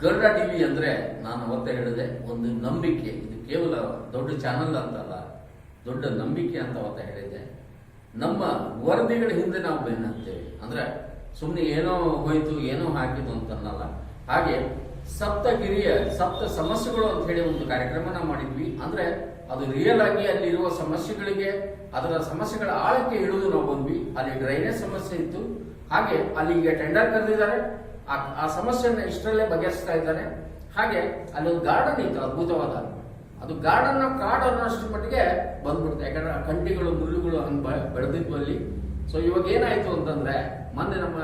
Garuda TV ಅಂದ್ರೆ ನಾನು ಅವತ್ತೇ ಹೇಳಿದೆ, ಒಂದು ನಂಬಿಕೆ. ಇದು ಕೇವಲ ದೊಡ್ಡ ಚಾನಲ್ ಅಂತಲ್ಲ, ದೊಡ್ಡ ನಂಬಿಕೆ ಅಂತ ಅವತ್ತ ಹೇಳಿದ್ದೆ ನಮ್ಮ ವರದಿಗಳ ಹಿಂದೆ ನಾವು ಬೆನ್ನಂತೇವೆ ಅಂದ್ರೆ ಸುಮ್ಮನೆ ಏನೋ ಹೋಯ್ತು, ಏನೋ ಹಾಕಿತು ಅಂತನ್ನಲ್ಲ. ಹಾಗೆ ಸಪ್ತಗಿರಿಯ ಸಪ್ತ ಸಮಸ್ಯೆಗಳು ಅಂತ ಹೇಳಿ ಒಂದು ಕಾರ್ಯಕ್ರಮನ ಮಾಡಿದ್ವಿ. ಅಂದ್ರೆ ಅದು ರಿಯಲ್ ಆಗಿ ಅಲ್ಲಿರುವ ಸಮಸ್ಯೆಗಳಿಗೆ, ಅದರ ಸಮಸ್ಯೆಗಳ ಆಳಕ್ಕೆ ಇಳಿದು ನಾವು ಬಂದ್ವಿ. ಅಲ್ಲಿ ಡ್ರೈನೇಜ್ ಸಮಸ್ಯೆ ಇತ್ತು. ಹಾಗೆ ಅಲ್ಲಿಗೆ ಟೆಂಡರ್ ಕರೆದಿದ್ದಾರೆ. ಆ- ಸಮಸ್ಯೆಯನ್ನ ಇಷ್ಟರಲ್ಲೇ ಬಗೆಹರಿಸ್ತಾ ಇದ್ದಾರೆ ಹಾಗೆ ಅಲ್ಲಿ ಒಂದು ಗಾರ್ಡನ್ ಇತ್ತು, ಅದ್ಭುತವಾದ ಅದು ಗಾರ್ಡನ್ ಕಾಡು ಅನ್ನೋಷ್ಟು ಮಟ್ಟಿಗೆ ಬಂದ್ಬಿಡುತ್ತೆ. ಯಾಕಂದ್ರೆ ಕಂಟಿಗಳು, ಮುಳ್ಳುಗಳು ಹಂಗೆ ಬೆಳೆದಿದ್ವು ಅಲ್ಲಿ. ಸೊ ಇವಾಗ ಏನಾಯ್ತು ಅಂತಂದ್ರೆ, ಮೊನ್ನೆ ನಮ್ಮ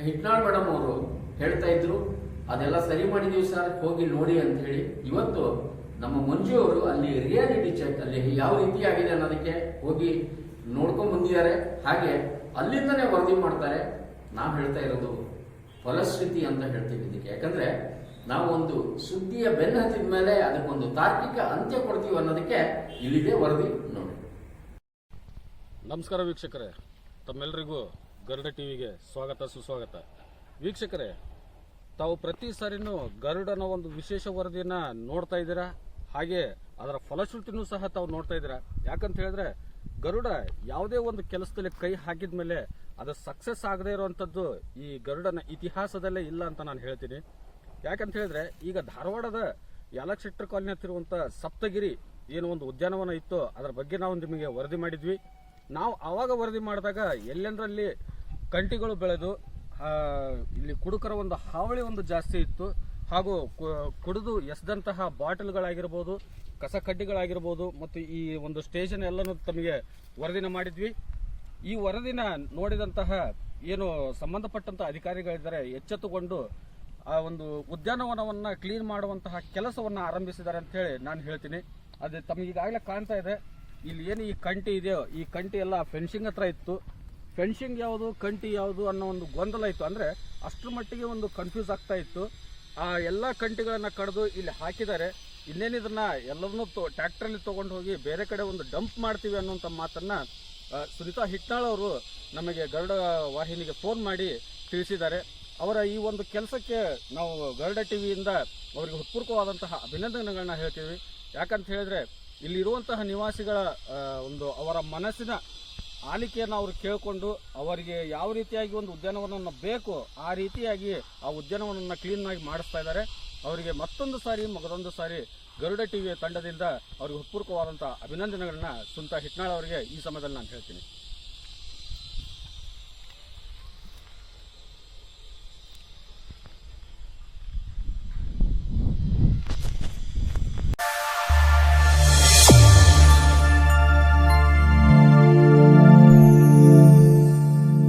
ಹಿಟ್ನಾಳ್ ಮೇಡಮ್ ಅವರು ಹೇಳ್ತಾ ಇದ್ರು, ಅದೆಲ್ಲ ಸರಿ ಮಾಡಿದೀವಿ ಸರ್ ಹೋಗಿ ನೋಡಿ ಅಂತ ಹೇಳಿ ಇವತ್ತು ನಮ್ಮ ಮಂಜು ಅವರು ಅಲ್ಲಿ ರಿಯಾಲಿಟಿ ಚೆಕ್ ಅಲ್ಲಿ ಯಾವ ರೀತಿ ಆಗಿದೆ ಅನ್ನೋದಕ್ಕೆ ಹೋಗಿ ನೋಡ್ಕೊಂಡ್ ಬಂದಿದ್ದಾರೆ. ಹಾಗೆ ಅಲ್ಲಿಂದನೇ ವರದಿ ಮಾಡ್ತಾರೆ. ನಾವು ಹೇಳ್ತಾ ಇರೋದು ಫಲಶ್ರುತಿ ಅಂತ ಹೇಳ್ತೀವಿ ಇದಕ್ಕೆ. ಯಾಕಂದ್ರೆ ನಾವು ಒಂದು ಸುದ್ದಿಯ ಬೆನ್ನ ಹತ್ತಿದ ಮೇಲೆ ಅದಕ್ಕೊಂದು ತಾರ್ಕಿಕ ಅಂತ್ಯ ಕೊಡ್ತೀವಿ ಅನ್ನೋದಕ್ಕೆ ಇಲ್ಲಿದೆ ವರದಿ ನೋಡಿ. ನಮಸ್ಕಾರ ವೀಕ್ಷಕರೇ. ತಮ್ಮೆಲ್ಲರಿಗೂ ಗರುಡ ಟಿವಿಗೆ ಸ್ವಾಗತ, ಸುಸ್ವಾಗತ. ವೀಕ್ಷಕರೇ, ತಾವು ಪ್ರತಿ ಸಾರಿನೂ ಗರುಡನ ಒಂದು ವಿಶೇಷ ವರದಿಯನ್ನ ನೋಡ್ತಾ ಇದ್ದೀರಾ? ಹಾಗೆ ಅದರ ಫಲಶ್ರುತಿನೂ ಸಹ ತಾವು ನೋಡ್ತಾ ಇದ್ದೀರಾ? ಯಾಕಂತ ಹೇಳಿದ್ರೆ ಗರುಡ ಯಾವುದೇ ಒಂದು ಕೆಲಸದಲ್ಲಿ ಕೈ ಹಾಕಿದ ಮೇಲೆ ಅದು ಸಕ್ಸಸ್ ಆಗದೆ ಇರುವಂತದ್ದು ಈ ಗರುಡನ ಇತಿಹಾಸದಲ್ಲೇ ಇಲ್ಲ ಅಂತ ನಾನು ಹೇಳ್ತೀನಿ. ಯಾಕಂತ ಹೇಳಿದ್ರೆ ಈಗ ಧಾರವಾಡದ ಯಾಲಕ್ಷೆಟ್ರ ಕಾಲನಿ ಹತ್ತಿರುವಂಥ ಸಪ್ತಗಿರಿ ಏನು ಒಂದು ಉದ್ಯಾನವನ ಇತ್ತು ಅದರ ಬಗ್ಗೆ ನಾವು ನಿಮಗೆ ವರದಿ ಮಾಡಿದ್ವಿ. ನಾವು ಆವಾಗ ವರದಿ ಮಾಡಿದಾಗ ಎಲ್ಲೆಂದರಲ್ಲಿ ಕಂಟಿಗಳು ಬೆಳೆದು ಇಲ್ಲಿ ಕುಡುಕರ ಒಂದು ಹಾವಳಿ ಒಂದು ಜಾಸ್ತಿ ಇತ್ತು. ಹಾಗೂ ಕುಡಿದು ಎಸೆದಂತಹ ಬಾಟಲ್ಗಳಾಗಿರ್ಬೋದು ಕಸ ಕಡ್ಡಿಗಳಾಗಿರ್ಬೋದು ಮತ್ತು ಈ ಒಂದು ಸ್ಟೇಷನ್ ಎಲ್ಲನೂ ತಮಗೆ ವರದಿನ ಮಾಡಿದ್ವಿ. ಈ ವರದಿನ ನೋಡಿದಂತಹ ಏನು ಸಂಬಂಧಪಟ್ಟಂತ ಅಧಿಕಾರಿಗಳಿದ್ದಾರೆ, ಎಚ್ಚೆತ್ತುಕೊಂಡು ಆ ಒಂದು ಉದ್ಯಾನವನವನ್ನು ಕ್ಲೀನ್ ಮಾಡುವಂತಹ ಕೆಲಸವನ್ನು ಆರಂಭಿಸಿದ್ದಾರೆ ಅಂತ ಹೇಳಿ ನಾನು ಹೇಳ್ತೀನಿ. ಅದು ತಮಗೆ ಈಗಾಗಲೇ ಕಾಣ್ತಾ ಇದೆ. ಇಲ್ಲಿ ಏನು ಈ ಕಂಟಿ ಇದೆಯೋ, ಈ ಕಂಟಿ ಎಲ್ಲ ಫೆನ್ಸಿಂಗ್ ಹತ್ರ ಇತ್ತು. ಫೆನ್ಸಿಂಗ್ ಯಾವುದು, ಕಂಟಿ ಯಾವುದು ಅನ್ನೋ ಒಂದು ಗೊಂದಲ ಇತ್ತು. ಅಂದರೆ ಅಷ್ಟರ ಮಟ್ಟಿಗೆ ಒಂದು ಕನ್ಫ್ಯೂಸ್ ಆಗ್ತಾ ಇತ್ತು. ಆ ಎಲ್ಲ ಕಂಟಿಗಳನ್ನು ಕಡಿದು ಇಲ್ಲಿ ಹಾಕಿದ್ದಾರೆ. ಇನ್ನೇನಿದನ್ನ ಎಲ್ಲರನ್ನೂ ಟ್ಯಾಕ್ಟ್ರಲ್ಲಿ ತೊಗೊಂಡು ಹೋಗಿ ಬೇರೆ ಕಡೆ ಒಂದು ಡಂಪ್ ಮಾಡ್ತೀವಿ ಅನ್ನುವಂಥ ಮಾತನ್ನು ಸುನೀತಾ ಹಿಟ್ನಾಳ್ ಅವರು ನಮಗೆ ಗರುಡ ವಾಹಿನಿಗೆ ಫೋನ್ ಮಾಡಿ ತಿಳಿಸಿದ್ದಾರೆ. ಅವರ ಈ ಒಂದು ಕೆಲಸಕ್ಕೆ ನಾವು ಗರುಡ ಟಿವಿಯಿಂದ ಅವರಿಗೆ ಹೃತ್ಪೂರ್ವಕವಾದಂತಹ ಅಭಿನಂದನೆಗಳನ್ನ ಹೇಳ್ತೀವಿ. ಯಾಕಂತ ಹೇಳಿದ್ರೆ, ಇಲ್ಲಿರುವಂತಹ ನಿವಾಸಿಗಳ ಒಂದು ಅವರ ಮನಸ್ಸಿನ ಆಲಿಕೆಯನ್ನು ಅವರು ಕೇಳಿಕೊಂಡು ಅವರಿಗೆ ಯಾವ ರೀತಿಯಾಗಿ ಒಂದು ಉದ್ಯಾನವನವನ್ನು ಬೇಕು ಆ ರೀತಿಯಾಗಿ ಆ ಉದ್ಯಾನವನವನ್ನು ಕ್ಲೀನಾಗಿ ಮಾಡಿಸ್ತಾ ಇದ್ದಾರೆ. ಅವರಿಗೆ ಮತ್ತೊಂದು ಸಾರಿ, ಮಗದೊಂದು ಸಾರಿ ಗರುಡ ಟಿವಿಯ ತಂಡದಿಂದ ಅವರಿಗೆ ಹೃತ್ಪೂರ್ವಕವಾದಂತಹ ಅಭಿನಂದನೆಗಳನ್ನು ಸುಂತ ಹಿಟ್ನಾಳ್ ಅವರಿಗೆ ಈ ಸಮಯದಲ್ಲಿ ನಾನು ಹೇಳ್ತೀನಿ.